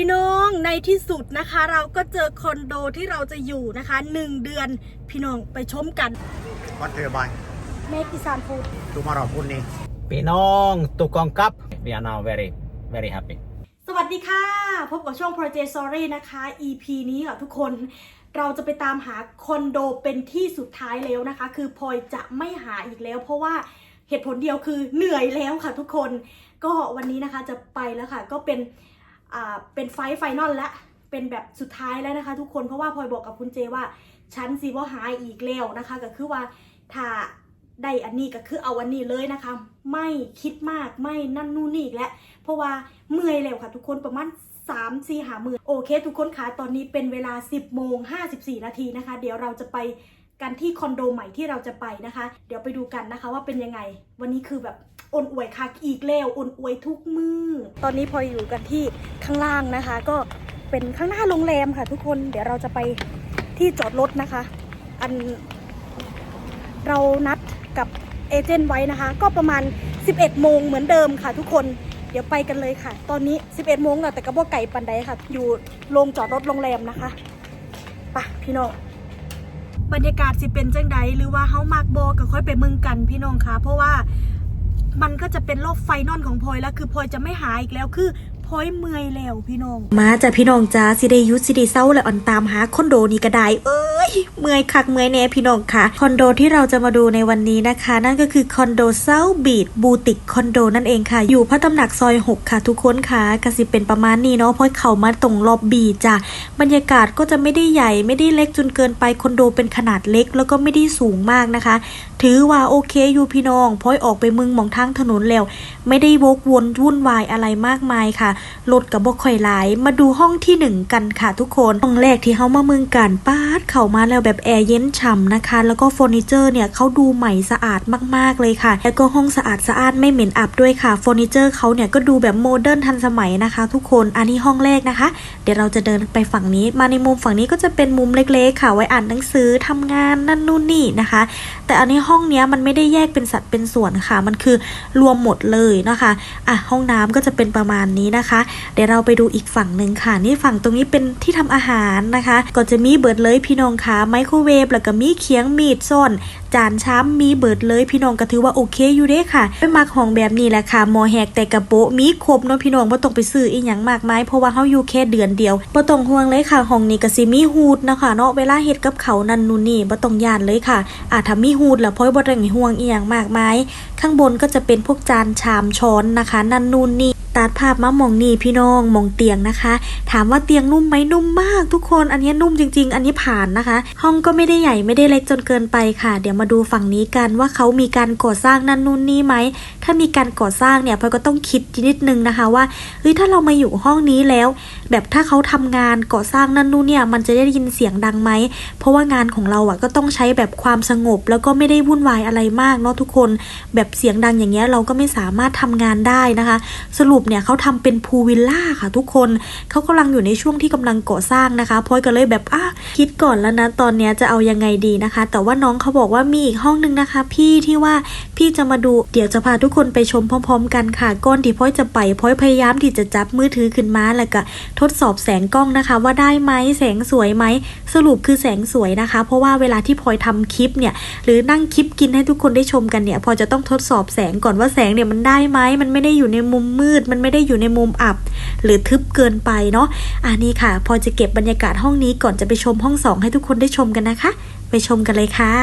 พี่น้องในที่สุดนะคะ เราก็เจอคอนโดที่เราจะอยู่นะคะหนึ่งเดือนพี่น้องไปชมกัน What do you buy? เมกิซานฟูด Tomorrow, Puni. พี่น้องตุกกองกับ we are now very very happy สวัสดีค่ะ พบกับช่อง Project Story นะคะ EP นี้ค่ะทุกคนเราจะไปตามหาคอนโดเป็นที่สุดท้ายแล้วนะคะ คือพลอยจะไม่หาอีกแล้ว เพราะว่าเหตุผลเดียวคือเหนื่อยแล้วค่ะทุกคน ก็วันนี้นะคะจะไปแล้วค่ะ ก็เป็นอ่า เป็นไฟท์ไฟนอลและเป็นแบบสุดท้ายแล้วนะคะ ทุกคนเพราะว่าพลอยบอกกับคุณเจว่าฉันสิว่าหายอีกแล้วนะคะ ก็คือว่าถ้าได้อันนี้ก็คือเอาอันนี้เลยนะคะ ไม่คิดมากไม่นั่นนู่นนี่อีกแล้วเพราะว่าเมื่อยแล้วค่ะ ทุกคนประมาณ3 4หามือโอเค ทุกคนคะตอนนี้เป็นเวลา 10โมง54 นาทีนะคะ เดี๋ยวเราจะไปกันที่คอนโดใหม่ที่เราจะไปนะคะ เดี๋ยวไปดูกันนะคะว่าเป็นยังไง วันนี้คือแบบ อ่อนอวยคักอีกแล้วอ่อนอวยทุกมือ ตอนนี้พออยู่กันที่ข้างล่างนะคะ ก็เป็นข้างหน้าโรงแรมค่ะ ทุกคนเดี๋ยวเราจะไปที่จอดรถนะคะ อันเรานัดกับเอเจนต์ไว้นะคะ ก็ประมาณ 11 โมงเหมือนเดิมค่ะ ทุกคนเดี๋ยวไปกันเลยค่ะ ตอนนี้ 11 โมงแล้วแต่ก็บ่ไก่ปันใดค่ะ อยู่โรงจอดรถโรงแรมนะคะไปะพี่น้องบรรยากาศสิเป็นจังใดหรือว่าเฮามากโบก็ค่อยไปเมืองกันพี่น้องคะเพราะว่า มันก็จะเป็นรอบไฟนอลของพลอยแล้ว คือพลอยจะไม่หายอีกแล้วคือพลอยเมื่อยแล้วพี่น้อง มาจ้ะพี่น้องจ้าสิได้ยุดสิได้เศร้าและอ่อนตามหาคอนโดนี้ก็ได้เอ้ยเมื่อยคักเมื่อยแน่พี่น้องค่ะ คอนโดที่เราจะมาดูในวันนี้นะคะ นั่นก็คือคอนโดเซาบีดบูติกคอนโดนั่นเองค่ะ อยู่พระตำหนักซอย 6 ค่ะ ทุกคนค่ะกสิเป็นประมาณนี้เนาะเพราะเข้ามาตรงล็อบบี้จ้ะบรรยากาศก็จะไม่ได้ใหญ่ไม่ได้เล็กจนเกินไปคอนโดเป็นขนาดเล็ก แล้วก็ไม่ได้สูงมากนะคะถือว่าโอเคอยู่พี่น้องพอยออกไปมืองมองทางถนนแล้ว ไม่ได้วกวนวุ่นวายอะไรมากมายค่ะรถกับบกค่อยหลาย มาดูห้องที่หนึ่งกันค่ะทุกคน ห้องแรกที่เขามาเมืองกันป้าดเข้ามาแล้วแบบแอร์เย็นฉ่ำนะคะ แล้วก็เฟอร์นิเจอร์เนี่ยเขาดูใหม่สะอาดมากๆเลยค่ะ แล้วก็ห้องสะอาดสะอาดไม่เหม็นอับด้วยค่ะเฟอร์นิเจอร์เขาเนี่ยก็ดูแบบโมเดิร์นทันสมัยนะคะ ทุกคนอันนี้ห้องแรกนะคะ เดี๋ยวเราจะเดินไปฝั่งนี้ มาในมุมฝั่งนี้ก็จะเป็นมุมเล็กๆ ค่ะไว้อ่านหนังสือทำงานนั่นนู่นนี่นะคะ แต่อันนี้ห้องเนี้ยมันไม่ได้แยกเป็นสัดเป็นส่วนค่ะ มันคือรวมหมดเลยนะคะอะห้องน้ำก็จะเป็นประมาณนี้นะคะ เดี๋ยวเราไปดูอีกฝั่งหนึ่งค่ะ นี่ฝั่งตรงนี้เป็นที่ทำอาหารนะคะ ก็จะมีเบิดเลยพี่น้องค่ะไมโครเวฟแล้วก็มีเคียงมีดซ่อนจานช้ำมีเบิดเลยพี่น้องก็ถือว่าโอเคอยู่เด้ค่ะเป็นมักของแบบนี้แหละค่ะมอแหกแต่กระโปะมีครบเนาะพี่น้องบ่ต้องไปซื้ออีหยังมากมายเพราะว่าเฮาอยู่แค่เดือนเดียวบ่ต้องห่วงเลยค่ะห้องนี้ก็สิมีฮูดนะคะเนาะเวลาเฮ็ดกับเขานั่นนู่นนี่บ่ต้องย่านเลยค่ะอะถ้ามีฮูดแล้วพอยบ่ต้ห่วงอีหยังมากมาย ข้างบนก็จะเป็นพวกจานชามช้อนนะคะ นั่นนู่นนี่ ตัดภาพมามองนี่พี่น้องมองเตียงนะคะ ถามว่าเตียงนุ่มไหมนุ่มมากทุกคน อันนี้นุ่มจริง ๆ อันนี้ผ่านนะคะ ห้องก็ไม่ได้ใหญ่ไม่ได้เล็กจนเกินไปค่ะ เดี๋ยวมาดูฝั่งนี้กันว่าเขามีการก่อสร้างนั่นนู่นนี่ไหมถ้ามีการก่อสร้างเนี่ยพลอยก็ต้องคิดนิดนึงนะคะว่าเฮ้ยถ้าเรามาอยู่ห้องนี้แล้ว แบบถ้าเขาทำงานก่อสร้างนั่นนู่นเนี่ยมันจะได้ยินเสียงดังไหมเพราะว่างานของเราอะก็ต้องใช้แบบความสงบ แล้วก็ไม่ได้วุ่นวายอะไรมากเนาะทุกคน แบบเสียงดังอย่างเงี้ยเราก็ไม่สามารถทำงานได้นะคะ สรุปเนี่ยเขาทำเป็นพูลวิลล่าค่ะทุกคนเขากำลังอยู่ในช่วงที่กำลังก่อสร้างนะคะพลอยก็เลยแบบอะคิดก่อนแล้วนะตอนเนี้ยจะเอายังไงดีนะคะ แต่ว่าน้องเขาบอกว่ามีอีกห้องนึงนะคะ พี่ที่ว่าพี่จะมาดูเดี๋ยวจะพาทุกคนไปชมพร้อม ๆ กันค่ะก่อนที่พลอยจะไปพลอยพยายามที่จะจับมือถือขึ้นมาแล้วก็ทดสอบแสงกล้องนะคะ ว่าได้ไหมแสงสวยไหมสรุปคือแสงสวยนะคะ เพราะว่าเวลาที่พลอยทำคลิปเนี่ยหรือนั่งคลิปกินให้ทุกคนได้ชมกันเนี่ยพอจะต้องทดสอบแสงก่อนว่าแสงเนี่ยมันได้ไหมมันไม่ได้อยู่ในมุมมืดมันไม่ได้อยู่ในมุมอับ หรือทึบเกินไปเนาะอันนี้ค่ะ พอจะเก็บบรรยากาศห้องนี้ก่อนจะไปชมห้องสองให้ทุกคนได้ชมกันนะคะ ไปชมกันเลยค่ะ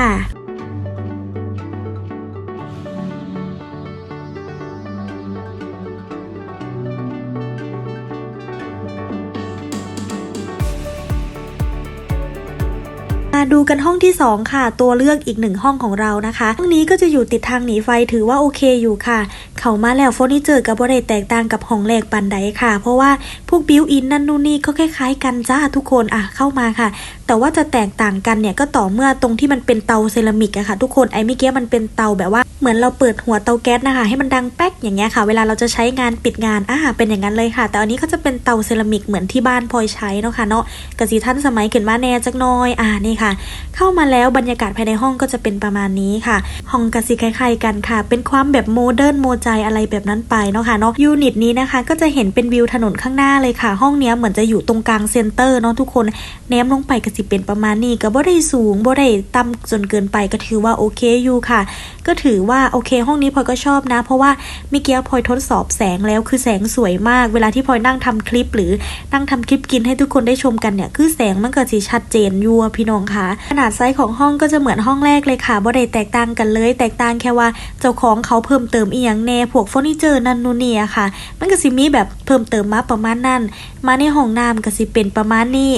มาดูกันห้องที่ 2 ค่ะ ตัวเลือกอีกหนึ่งห้องของเรานะคะ ห้องนี้ก็จะอยู่ติดทางหนีไฟถือว่าโอเคอยู่ค่ะ เข้ามาแล้วเฟอร์นิเจอร์กับบริแตกต่างกับห้องแรกปันใดค่ะ เพราะว่าพวกบิวอินนั่นนู่นนี่ก็คล้ายๆ กันจ้าทุกคนอะเข้ามาค่ะ แต่ว่าจะแตกต่างกันเนี่ยก็ต่อเมื่อตรงที่มันเป็นเตาเซรามิกอะค่ะ ทุกคนไอ้เมื่อกี้มันเป็นเตาแบบว่าเหมือนเราเปิดหัวเตาแก๊สนะคะ ให้มันดังแป๊กอย่างเงี้ยค่ะ เวลาเราจะใช้งานปิดงานอ่าเป็นอย่างนั้นเลยค่ะ แต่อันนี้ก็จะเป็นเตาเซรามิกเหมือนที่บ้านพลอยใช้เนาะค่ะเนาะกะสีท่านสมัยเกิดมาแน่จักน้อยอ่านี่ค่ะ เข้ามาแล้วบรรยากาศภายในห้องก็จะเป็นประมาณนี้ค่ะ ห้องกะสีคล้ายๆกันค่ะ เป็นความแบบโมเดิร์นโมใจอะไรแบบนั้นไปเนาะค่ะเนาะยูนิตนี้นะคะ ก็จะเห็นเป็นวิวถนนข้างหน้าเลยค่ะ ห้องเนี้ยเหมือนจะอยู่ตรงกลางเซ็นเตอร์เนาะทุกคนแนมลงไปก็สิเป็นประมาณนี้ก็บ่ได้สูงบ่ได้ต่ำจนเกินไปก็ถือว่าโอเคอยู่ค่ะ ก็ถือว่าโอเค ห้องนี้พลอยก็ชอบนะ เพราะว่าเมื่อกี้พลอยทดสอบแสงแล้วคือแสงสวยมาก เวลาที่พลอยนั่งทำคลิป หรือนั่งทำคลิปกินให้ทุกคนได้ชมกันเนี่ยคือแสงมันก็สิชัดเจนยู่อะพี่น้องค่ะ ขนาดไซส์ของห้องก็จะเหมือนห้องแรกเลยค่ะบ่ได้แตกต่างกันเลย แตกต่างแค่ว่าเจ้าของเขาเพิ่มเติมอีหยังแน่พวกเฟอร์นิเจอร์นั่นนู่นนี่อะค่ะ มันก็สิมีแบบเพิ่มเติมมาประมาณนั้น มาในห้องน้ำก็สิเป็นประมาณนี้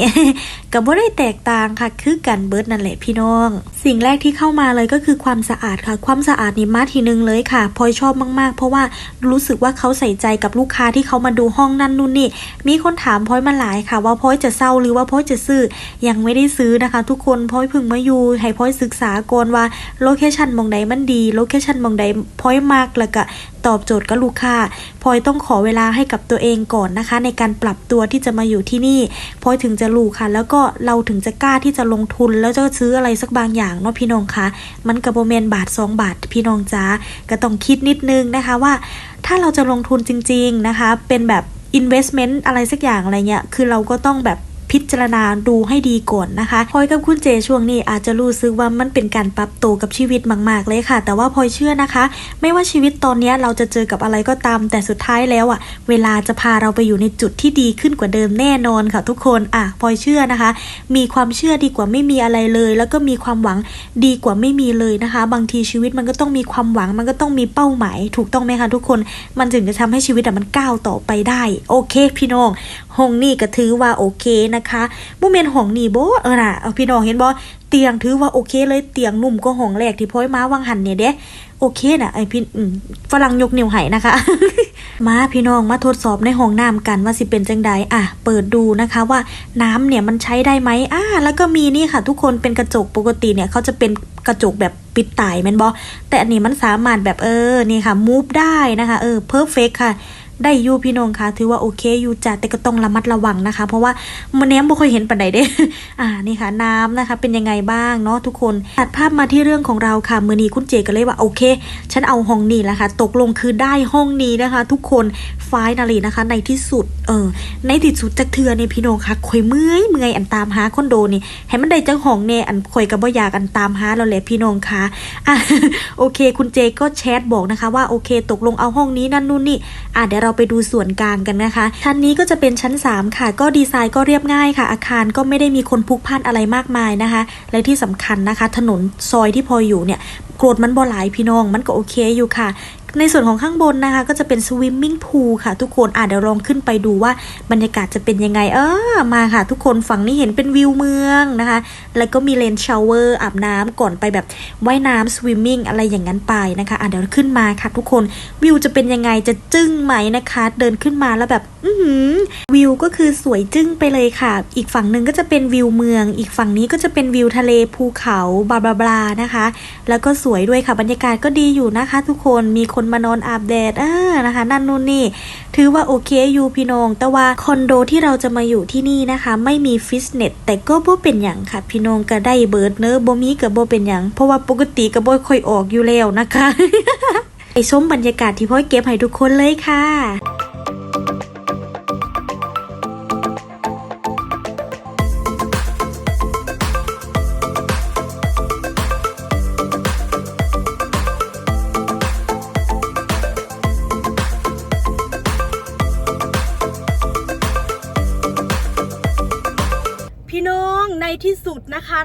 ก็บ่ได้แตกต่างค่ะคือกันเบิร์ดนั่นแหละพี่น้อง สิ่งแรกที่เข้ามาเลยก็คือความสะอาดค่ะ ความสะอาดนี่มาทีนึงเลยค่ะพลอยชอบมากๆ เพราะว่ารู้สึกว่าเขาใส่ใจกับลูกค้าที่เขามาดูห้องนั่นนู่นนี่ มีคนถามพลอยมาหลายค่ะ ว่าพลอยจะเศร้าหรือว่าพลอยจะซื้อยังไม่ได้ซื้อนะคะ ทุกคนพลอยพึ่งมาอยู่ให้พลอยศึกษาก่อนว่าโลเคชันมองใดมันดีโลเคชันมองใดพลอยมากแล้วก็ ตอบโจทย์กับลูกค้าพลอยต้องขอเวลาให้กับตัวเองก่อนนะคะ ในการปรับตัวที่จะมาอยู่ที่นี่พลอยถึงจะรู้ค่ะ แล้วก็เราถึงจะกล้าที่จะลงทุนแล้วจะซื้ออะไรสักบางอย่างเนาะพี่น้องคะมันกระโบเมนบาท 2 บาทพี่น้องจ้าก็ต้องคิดนิดนึงนะคะว่า ถ้าเราจะลงทุนจริง ๆนะคะ เป็นแบบ investment อะไรสักอย่างอะไรเงี้ยคือเราก็ต้องแบบ พิจารณาดูให้ดีก่อนนะคะพลอยกับคุณเจช่วงนี้อาจจะรู้สึกว่ามันเป็นการปรับตัวกับชีวิตมาก ๆ เลยค่ะ แต่ว่าพลอยเชื่อนะคะ ไม่ว่าชีวิตตอนนี้เราจะเจอกับอะไรก็ตาม แต่สุดท้ายแล้วอะ่ะ เวลาจะพาเราไปอยู่ในจุดที่ดีขึ้นกว่าเดิมแน่นอนค่ะทุกคนอะพลอยเชื่อนะคะ มีความเชื่อดีกว่าไม่มีอะไรเลย แล้วก็มีความหวังดีกว่าไม่มีเลยนะคะ บางทีชีวิตมันก็ต้องมีความหวังมันก็ต้องมีเป้าหมาย ถูกต้องไหมคะทุกคน มันถึงจะทำให้ชีวิตอะมันก้าวต่อไปได้ โอเค พี่น้อง ห้องนี่ก็ถือว่าโอเคนะคะบ่แม่นห้องนี่บ่เออน่ะเอาพี่น้องเห็นบ่เตียงถือว่าโอเคเลยเตียงนุ่มก็ห้องแรกที่พ้อยมาวังหันเนี่ยเด้โอเคน่ะไอพี่ฝรั่งยกนิ้วให้นะคะ มาพี่น้องมาทดสอบในห้องน้ำกันว่าสิเป็นจังใดอะ เปิดดูนะคะว่าน้ำเนี่ยมันใช้ได้ไหมอ่าแล้วก็มีนี่ค่ะ ทุกคนเป็นกระจกปกติเนี่ยเขาจะเป็นกระจกแบบปิดตายแมนบ่แต่อันนี้มันสามารถแบบเออนี่ค่ะมูฟได้นะคะ เออเพอร์เฟกค่ะ ได้อยู่พี่น้องคะถือว่าโอเคอยู่จ้ะแต่ก็ต้องระมัดระวังนะคะ เพราะว่ามันแนมบ่ค่อยเห็นปันใดเด้ อ่านี่ค่ะน้ำนะคะ เป็นยังไงบ้างเนาะทุกคนตัดภาพมาที่เรื่องของเราค่ะมือนีคุณเจก็เลยว่าโอเค ฉันเอาห้องนี้แหละค่ะ ตกลงคือได้ห้องนี้นะคะ ทุกคนฟายนาลีนะคะ ในที่สุดเออในที่สุดจากเทือเนี่ยพี่น้องคะคอยเมื่อยเมื่อยอันตามหาคอนโดนี่ให้มันได้จังห้องแน่อันคอยกับบ่อยากอันตามหาแล้วแหละพี่น้องคะอะโอเค คุณเจก็แชทบอกนะคะ ว่าโอเค ตกลงเอาห้องนี้นั่นนู่นนี่อะเดี๋ยวเราไปดูส่วนกลางกันนะคะ ชั้นนี้ก็จะเป็นชั้น 3 ค่ะ ก็ดีไซน์ก็เรียบง่ายค่ะ อาคารก็ไม่ได้มีคนพลุกพล่านอะไรมากมายนะคะ และที่สำคัญนะคะ ถนนซอยที่พออยู่เนี่ยโกรธมันบ่หลายพี่น้องมันก็โอเคอยู่ค่ะ ในส่วนของข้างบนนะคะ ก็จะเป็นสวิมมิ่งพูลค่ะ ทุกคนอะเดี๋ยวลองขึ้นไปดูว่าบรรยากาศจะเป็นยังไง เออมาค่ะ ทุกคนฝั่งนี้เห็นเป็นวิวเมืองนะคะ แล้วก็มีเลนชาวเวอร์อาบน้ำก่อนไปแบบว่ายน้ำสวิมมิ่งอะไรอย่างนั้นไปนะคะอะเดี๋ยวขึ้นมาค่ะ ทุกคนวิวจะเป็นยังไงจะจึ้งไหมนะคะ เดินขึ้นมาแล้วแบบอืวิวก็คือสวยจึ้งไปเลยค่ะ อีกฝั่งหนึ่งก็จะเป็นวิวเมือง อีกฝั่งนี้ก็จะเป็นวิวทะเลภูเขาบลาบลานะคะ แล้วก็สวยด้วยค่ะบรรยากาศก็ดีอยู่นะคะ ทุกคนมีคนมานอนอาบแดดอ่านะคะ นั่นนู่นนี่ ถือว่าโอเคอยู่พี่น้อง แต่ว่าคอนโดที่เราจะมาอยู่ที่นี่นะคะ ไม่มีฟิตเนสแต่ก็บ่เป็นอย่างค่ะ พี่น้องก็ได้เบิร์ดเนอะบ่มีก็บ่เป็นอย่าง เพราะว่าปกติก็บ่ค่อยออกอยู่แล้วนะคะ ไปชมบรรยากาศที่พ่อยเก็บให้ทุกคนเลยค่ะ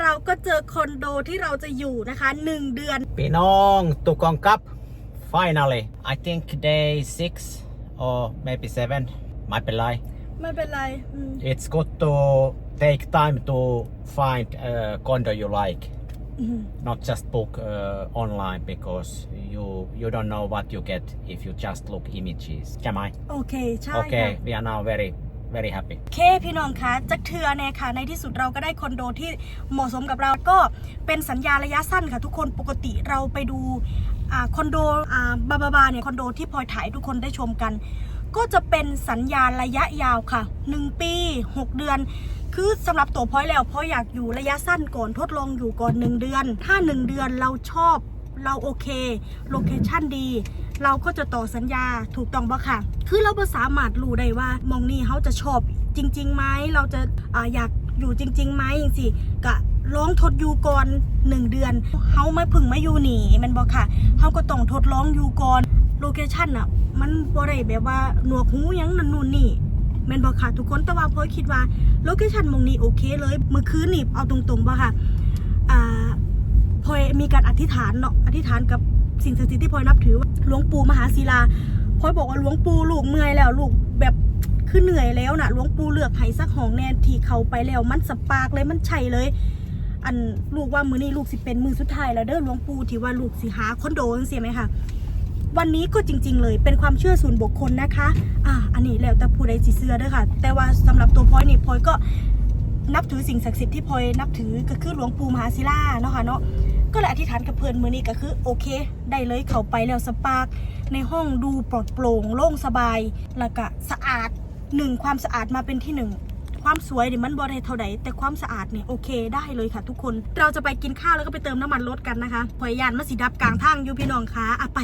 เราก็เจอคอนโดที่เราจะอยู่นะคะหนึ่งเดือนพี่น้องตุกกองกับ finally I think day six or maybe seven ไม่เป็นไร ไม่เป็นไรอืม It's good to take time to find a condo you like อืม not just book uh, online because you you don't know what you get if you just look images ใช่ไหมโอเค ใช่ Okay ค่ะ we are now very very happy เคพี่น้องคะจักเทือเนี่ยค่ะ ในที่สุดเราก็ได้คอนโดที่เหมาะสมกับเราก็เป็นสัญญาระยะสั้นค่ะ ทุกคนปกติเราไปดูคอนโดบาบาบาเนี่ยคอนโดที่พลอยถ่ายทุกคนได้ชมกัน ก็จะเป็นสัญญาระยะยาวค่ะ 1 ปี 6 เดือน คือสำหรับตัวพลอยแล้วพลอยอยากอยู่ระยะสั้นก่อนทดลองอยู่ก่อน 1 เดือน ถ้า 1 เดือนเราชอบ เราโอเคโลเคชั่นดี เราก็จะต่อสัญญาถูกต้องปะค่ะ คือเราสามารถรู้ได้ว่ามองนี่เขาจะชอบจริงๆไหมเราจะอาอยากอยู่จริงๆไหมอย่างสิกะร้องทดอยู่ก่อนหนึ่งเดือนเขาไม่พึ่งไมาอยู่หนีแมันบอกค่ะเขาก็ต้องทดลองอยู่ก่อนโลเคชั่นอะมันบ่ได้แบบว่าหนวกหูยังนั่นนู่นนี่แมนบอกค่ะทุกคนแต่ว่าพอยคิดว่าโลเคชั่นมองนี้โอเคเลยเมื่อคืนนี่เอาตรงๆป่ะค่ะอ่า พอยมีการอธิษฐานเนาะอธิษฐานกับสิ่งศักดิ์สิทธิ์ที่พลอยนับถือหลวงปู่มหาศิลาพลอยบอกว่าหลวงปู่ลูกเมื่อยแล้วลูกแบบคือเหนื่อยแล้วนะหลวงปู่เลือกให้สักห้องแน่ที่เขาไปแล้วมันสปาร์กเลยมันใช่เลย อันลูกว่ามือนี้ลูกสิเป็นมือสุดท้ายแล้วเด้อหลวงปู่ที่ว่าลูกสิหาคอนโดจังซี่ไหมคะวันนี้ก็จริง ๆ เลยเป็นความเชื่อส่วนบุคคลนะคะ อ่าอันนี้แล้วแต่ผู้ใดสิเชื่อเด้อค่ะ แต่ว่าสำหรับตัวพลอยนี่พลอยก็นับถือสิ่งศักดิ์สิทธิ์ที่พลอยนับถือก็คือหลวงปู่มหาศิลาเนาะค่ะเนาะ ก็เลยอธิษฐานกับเพื่อนมือนี้ก็คือโอเค ได้เลยเขาไปแล้วสปาร์กในห้องดูปลอดโปร่งโล่งสบายแล้วก็สะอาดหนึ่งความสะอาดมาเป็นที่หนึ่งความสวยเนี่ยมันบอได้เท่าใดแต่ความสะอาดเนี่ยโอเคได้เลยค่ะทุกคน เราจะไปกินข้าวแล้วก็ไปเติมน้ำมันรถกันนะคะพยายานมาสีดับกลางทางอยู่พี่น้องคะอะไป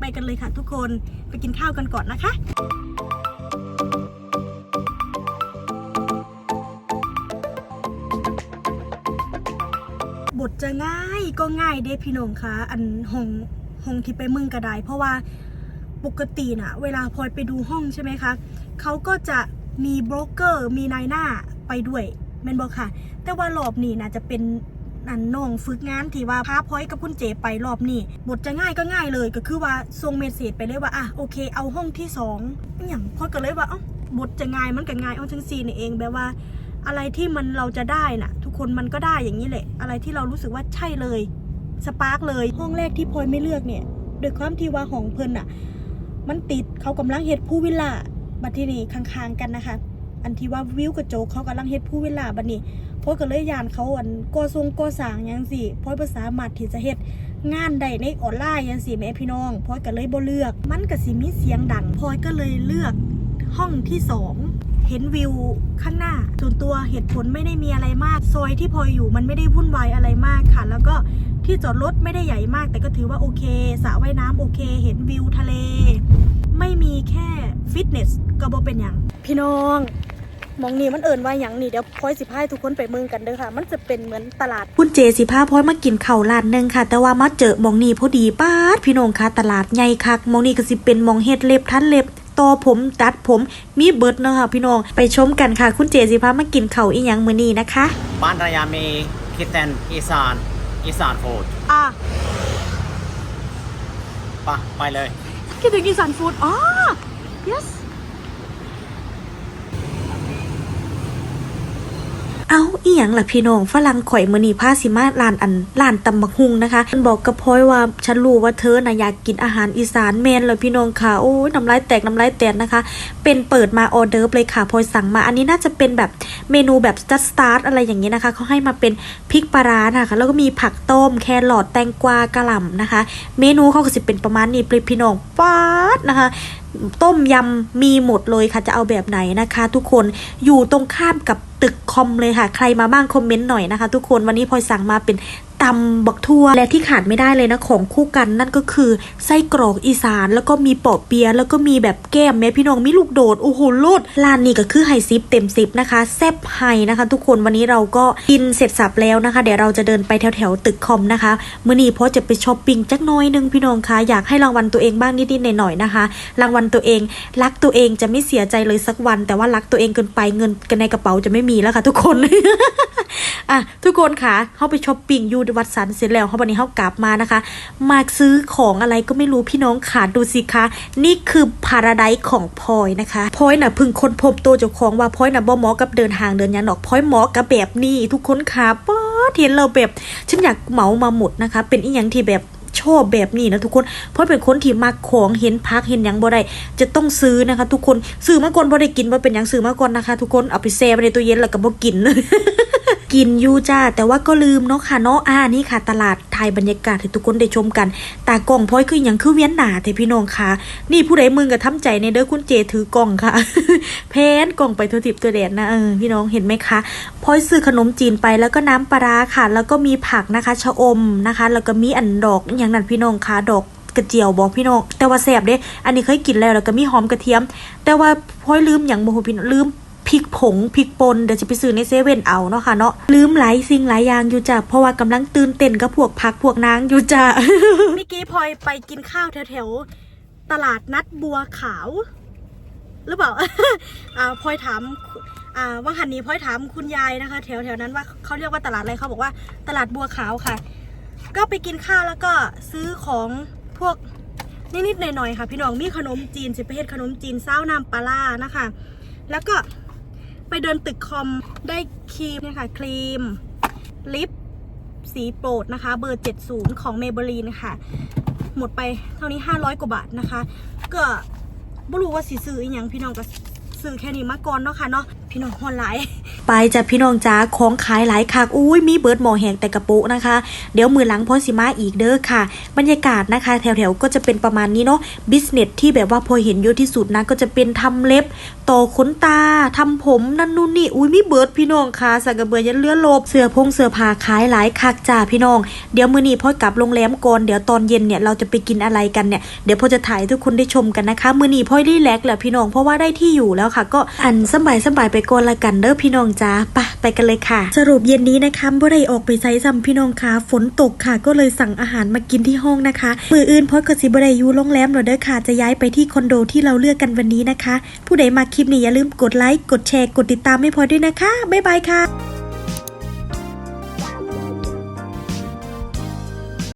ไปกันเลยค่ะทุกคนไปกินข้าวกันก่อนนะคะ บทจะง่ายก็ง่ายเด้พี่น้องคะอันห้องห้องที่ไปเมืองกระไดเพราะว่าปกติน่ะ เวลาพลอยไปดูห้องใช่ไหมคะเขาก็จะมีโบรกเกอร์มีนายหน้าไปด้วยแมนบอกค่ะ แต่ว่ารอบนี้น่าจะเป็นอันน้องฝึกงานที่ว่าพาพลอยกับคุณเจไปรอบนี้บทจะง่ายก็ง่ายเลยก็คือว่าส่งเมสเซจไปเลยว่าอะโอเค เอาห้องที่สองอหย่างพลอยก็เลยว่าเอ้าบทจะง่ายมันก็ง่ายเอาทั้งซีนี่เองแบบว่า อะไรที่มันเราจะได้น่ะ คนมันก็ได้อย่างนี้แหละ อะไรที่เรารู้สึกว่าใช่เลยสปาร์กเลยห้องแรกที่พลอยไม่เลือกเนี่ยด้วยความที่ว่าของเพิ่นอะมันติดเขากำลังเฮ็ดผู้วิลล่าบัดที่นี่ข้างๆกันนะคะ อันที่ว่าวิวกระโจเขากำลังเฮ็ดผู้วิลล่าบัดนี้พลอยก็เลยยานเขาอันก่อทรงก่อสร้างยังสิพลอยภาษาหมารถที่จะเฮ็ดงานใดในออนไลน์ยังสิแม่พี่น้องพลอยก็เลยบ่เลือก มันก็สิมีเสียงดังพลอยก็เลยเลือกห้องที่สอง เห็นวิวข้างหน้า ส่วนตัวเหตุผลไม่ได้มีอะไรมาก ซอยที่พลอยอยู่มันไม่ได้วุ่นวายอะไรมากค่ะ แล้วก็ที่จอดรถไม่ได้ใหญ่มาก แต่ก็ถือว่าโอเคสระว่ายน้ำโอเค เห็นวิวทะเล ไม่มีแค่ฟิตเนสก็บ่เป็นอย่าง พี่น้องมองนี่มันเอิญว่าอย่างนี่เดี๋ยวพลอยสิพายทุกคนไปเมืองกันเด้อค่ะ มันจะเป็นเหมือนตลาดคุณเจสิพาพลอยมากินข้าวร้านหนึงค่ะ แต่ว่ามาเจอมองนี้พอดีป้าดพี่น้องค่ะตลาดใหญ่คักมองนี้ก็สิเป็นมองเฮ็ดเล็บทันเล็บ ต่อผมตัดผมมีเบิดเนาะค่ะพี่น้องไปชมกันค่ะ คุณเจสิพามากินข้าวอีหยังมื้อนี้นะคะ บ้านระยามีคิดแตนอีสานอีสานฟูดอะปะไปเลย คิดถึงอีสานฟู้ดอ๋อ yes เอาเอียงล่ะพี่น้องฝรั่งข่อยมือนี้พาสิมาร้านอันร้านตำบักฮุงนะคะมันบอกกับพอยว่าฉันรู้ว่าเธอน่ะอยากกินอาหารอีสานแมนเลยพี่น้องค่ะโอ้ยน้ำลายแตกน้ำลายแตกนะคะ เป็นเปิดมาออเดิร์เลยค่ะพอยสั่งมาอันนี้น่าจะเป็นแบบเมนูแบบสตาร์สตาร์ทอะไรอย่างนี้นะคะเขาให้มาเป็นพริกปลาร้านะคะแล้วก็มีผักต้มแครอทแตงกวากระหล่ำนะคะ เมนูเขาก็สิเป็นประมาณนี้ปริพี่น้องป๊าดนะคะ ต้มยำมีหมดเลยค่ะจะเอาแบบไหนนะคะ ทุกคนอยู่ตรงข้ามกับตึกคอมเลยค่ะ ใครมาบ้างคอมเมนต์หน่อยนะคะ ทุกคนวันนี้พลอยสั่งมาเป็น ตำบักทั่ว และที่ขาดไม่ได้เลยนะของคู่กันนั่นก็คือไส้กรอกอีสาน แล้วก็มีปอเปียแล้วก็มีแบบแก้มแม่พี่น้องมีลูกโดดโอ้โหโลดร้านนี้ก็คือไฮซิปเต็มซิปนะคะแซบไฮนะคะ ทุกคนวันนี้เราก็กินเสร็จสับแล้วนะคะ เดี๋ยวเราจะเดินไปแถวแถวตึกคอมนะคะมื่อนี้เพราะจะไปช้อปปิ้งจักน้อยนึงพี่น้องคะอยากให้รางวัลตัวเองบ้างนิดๆหน่อยๆนะคะ รางวัลตัวเองรักตัวเองจะไม่เสียใจเลยสักวัน แต่ว่ารักตัวเองเกินไปเงินกันในกระเป๋าจะไม่มีแล้วค่ะ ทุกคนอะทุกคนค่ะเข้าไปช้อปปิ้งอยูวัดสันเสร็จแล้วเขาวันนี้เขากลับมานะคะ มาซื้อของอะไรก็ไม่รู้พี่น้องค่ะดูสิคะ นี่คือพาราไดของพลอยนะคะพลอยน่ะพึ่งคนพบตัวเจ้าของว่าพลอยน่ะบ่เหมาะกับเดินทางเดินยานดอกพลอยเหมาะกับแบบนี้ ทุกคนค่ะป๊าดเห็นเราแบบฉันอยากเหมามาหมดนะคะ เป็นอีหยังที่แบบชอบแบบนี้นะทุกคน เพราะเป็นคนที่มักของเห็นพักเห็นยังบ่ได้จะต้องซื้อนะคะ ทุกคนซื้อมาก่อนบ่ได้กินว่าเป็นยังซื้อมาก่อนนะคะ ทุกคนเอาไปแช่ไว้ในตู้เย็นแล้วก็บ่กิน กินอยู่จ้า แต่ว่าก็ลืมเนาะค่ะเนาะอ่านี่ค่ะ ตลาดไทยบรรยากาศให้ทุกคนได้ชมกัน ตากล่องพลอยคืออย่างคือเวียนหนาแต่พี่น้องค่ะ นี่ผู้ใดมึงก็ทำใจในเด้อคุณเจถือกล่องค่ะแพนกล่องไปทั่วทิพย์ตัวแดนนะเออพี่น้องเห็นไหมคะพลอยซื้อขนมจีนไปแล้วก็น้ำปลาค่ะ แล้วก็มีผักนะคะชะอมนะคะ แล้วก็มีอันดอกอย่างนั้นพี่น้องค่ะดอกกระเจียวบอกพี่น้องแต่ว่าแซ่บเด้ อันนี้เคยกินแล้วแล้วก็มีหอมกระเทียม แต่ว่าพลอยลืมอย่างบ่ฮู้พี่น้องลืม พริกผงพริกป่นเดี๋ยวจะไปซื้อในเซเว่นเอาเนาะค่ะเนาะลืมหลายสิ่งหลายอย่างอยู่จ้ะเพราะว่ากำลังตื่นเต้นกับพวกผักพวกนางอยู่จ้ะเมื่อกี้พลอยไปกินข้าวแถวๆตลาดนัดบัวขาว หรือเปล่าอ่าพลอยถามอ่าว่าหันนี้พลอยถามคุณยายนะคะ แถวแถวๆนั้นว่าเขาเรียกว่าตลาดอะไรเขาบอกว่าตลาดบัวขาวค่ะ ก็ไปกินข้าวแล้วก็ซื้อของพวกนิดๆหน่อยๆค่ะ พี่น้องมีขนมจีนสิประเภทขนมจีนเศร้าน้ำปลาล่านะคะ แล้วก็ ไปเดินตึกคอมได้ครีมเนี่ยค่ะ ครีม ลิป สีโปรดนะคะ เบอร์ 70 ของเมเบรีนค่ะ หมดไปเท่านี้ 500 กว่าบาทนะคะ ก็บ่รู้ว่าสีซื้ออีหยังพี่น้องก็ซื้อแค่นี้มาก่อนเนาะค่ะเนาะพี่น้องฮอนไลน์ ไปจะพี่น้องจ้าของขายหลายคักอุ้ยมีเบิร์ดหมอแหงแต่กระโปะนะคะ เดี๋ยวมือหลังพอสิมาอีกเด้อค่ะ บรรยากาศนะคะ แถวๆก็จะเป็นประมาณนี้เนาะบิสเนสที่แบบว่าพอเห็นเยอะที่สุดนะก็จะเป็นทำเล็บต่อขนตาทำผมนั่นนู่นนี่อุ้ยมีเบิร์ดพี่น้องค่ะสักกระเบือยันเลือโลบเสื้อพงเสื้อผ้าขายหลายคักจ้าพี่น้อง เดี๋ยวมือนี้พอกลับโรงแรมก่อนเดี๋ยวตอนเย็นเนี่ยเราจะไปกินอะไรกันเนี่ยเดี๋ยวพอจะถ่ายทุกคนได้ชมกันนะคะมือนี้พ่อรีแลกแหละพี่น้องเพราะว่าได้ที่อยู่แล้วค่ะ ก็อันสบายสบายไปก่อนละกันเด้อพี่น้องจ้าไปไปกันเลยค่ะ สรุปเย็นนี้นะคะบ่ได้ออกไปไซซ้ำพี่น้องค่ะ ฝนตกค่ะ ก็เลยสั่งอาหารมากินที่ห้องนะคะ มืออื่นพอดกสิบ่ได้อยู่โรงแรมหรอเด้อค่ะ จะย้ายไปที่คอนโดที่เราเลือกกันวันนี้นะคะ ผู้ใดมาคลิปนี้อย่าลืมกดไลค์ กดแชร์ กดติดตามให้พอด้วยนะคะ บ๊ายบายค่ะ